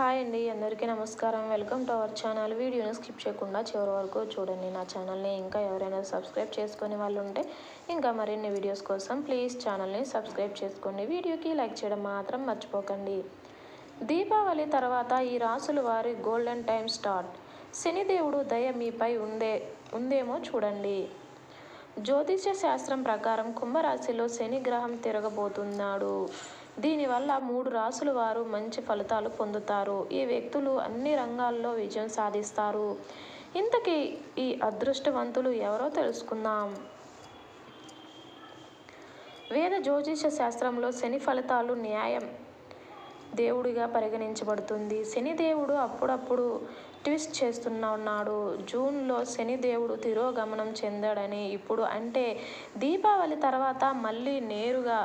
Hi అండి అందరికీ నమస్కారం. Welcome to our channel. వీడియోని స్కిప్ చేయకుండా చివరి వరకు చూడండి. నా ఛానల్ని ఇంకా ఎవరైనా సబ్స్క్రైబ్ చేసుకునే వాళ్ళు ఉంటే ఇంకా మరిన్ని వీడియోస్ కోసం ప్లీజ్ ఛానల్ని సబ్స్క్రైబ్ చేసుకోండి. వీడియోకి లైక్ చేయడం మాత్రం మర్చిపోకండి. దీపావళి తర్వాత ఈ రాసుల వారి గోల్డెన్ టైం స్టార్ట్. శనిదేవుడు దయ మీపై ఉందే ఉందేమో చూడండి. జ్యోతిష్య శాస్త్రం ప్రకారం కుంభరాశిలో శని గ్రహం తిరగబోతున్నాడు. దీనివల్ల మూడు రాసుల వారు మంచి ఫలితాలు పొందుతారు. ఈ వ్యక్తులు అన్ని రంగాల్లో విజయం సాధిస్తారు. ఇంతకీ ఈ అదృష్టవంతులు ఎవరో తెలుసుకుందాం. వేద జ్యోతిష శాస్త్రంలో శని ఫలితాలు న్యాయం దేవుడిగా పరిగణించబడుతుంది. శనిదేవుడు అప్పుడప్పుడు ట్విస్ట్ చేస్తున్నా ఉన్నాడు. జూన్లో శని దేవుడు తిరోగమనం చెందాడని ఇప్పుడు అంటే దీపావళి తర్వాత మళ్ళీ నేరుగా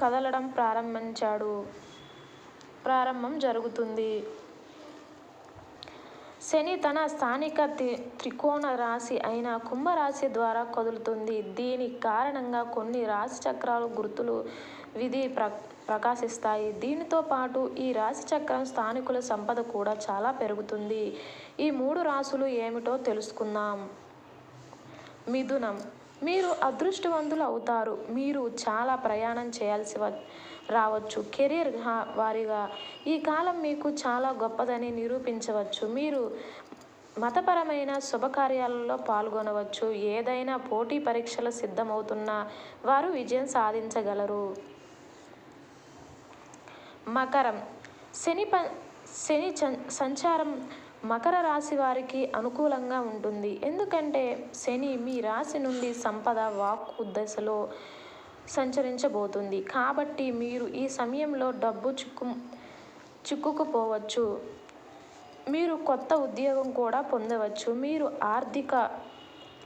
కదలడం ప్రారంభించాడు. ప్రారంభం జరుగుతుంది. శని తన స్థానిక త్రి త్రికోణ రాశి అయిన కుంభరాశి ద్వారా కదులుతుంది. దీని కారణంగా కొన్ని రాశి చక్రాలు గుర్తులు విధి ప్ర ప్రకాశిస్తాయి. దీనితో పాటు ఈ రాశి చక్రం స్థానికుల సంపద కూడా చాలా పెరుగుతుంది. ఈ మూడు రాశులు ఏమిటో తెలుసుకుందాం. మిథునం మీరు అదృష్టవంతులు అవుతారు. మీరు చాలా ప్రయాణం చేయాల్సి వ రావచ్చు. కెరీర్ వారిగా ఈ కాలం మీకు చాలా గొప్పదని నిరూపించవచ్చు. మీరు మతపరమైన శుభకార్యాలలో పాల్గొనవచ్చు. ఏదైనా పోటీ పరీక్షలు సిద్ధమవుతున్న వారు విజయం సాధించగలరు. మకరం. శని ప శని సంచారం మకర రాశి వారికి అనుకూలంగా ఉంటుంది. ఎందుకంటే శని మీ రాశి నుండి సంపద వాక్కు దశలో సంచరించబోతుంది. కాబట్టి మీరు ఈ సమయంలో డబ్బు చిక్కు చిక్కుకుపోవచ్చు. మీరు కొత్త ఉద్యోగం కూడా పొందవచ్చు. మీరు ఆర్థిక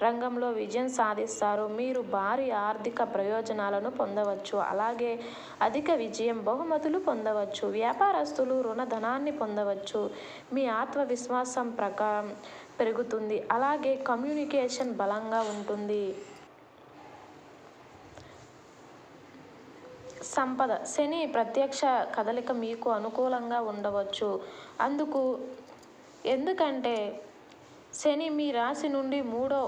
రంగంలో విజయం సాధిస్తారు. మీరు భారీ ఆర్థిక ప్రయోజనాలను పొందవచ్చు. అలాగే అధిక విజయం బహుమతులు పొందవచ్చు. వ్యాపారస్తులు రుణధనాన్ని పొందవచ్చు. మీ ఆత్మవిశ్వాసం ప్రకారం పెరుగుతుంది. అలాగే కమ్యూనికేషన్ బలంగా ఉంటుంది. సంపద శని ప్రత్యక్ష కదలిక మీకు అనుకూలంగా ఉండవచ్చు. అందుకు ఎందుకంటే శని మీ రాశి నుండి మూడో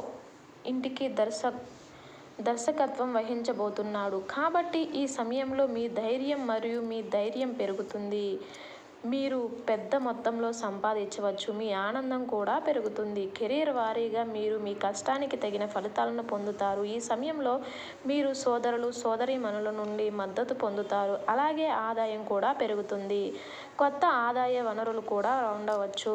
ఇంటికి దర్శ దర్శకత్వం వహించబోతున్నాడు. కాబట్టి ఈ సమయంలో మీ ధైర్యం మరియు మీ ధైర్యం పెరుగుతుంది. మీరు పెద్ద మొత్తంలో సంపాదించవచ్చు. మీ ఆనందం కూడా పెరుగుతుంది. కెరీర్ వారీగా మీరు మీ కష్టానికి తగిన ఫలితాలను పొందుతారు. ఈ సమయంలో మీరు సోదరులు సోదరీమణుల నుండి మద్దతు పొందుతారు. అలాగే ఆదాయం కూడా పెరుగుతుంది. కొత్త ఆదాయ వనరులు కూడా ఉండవచ్చు.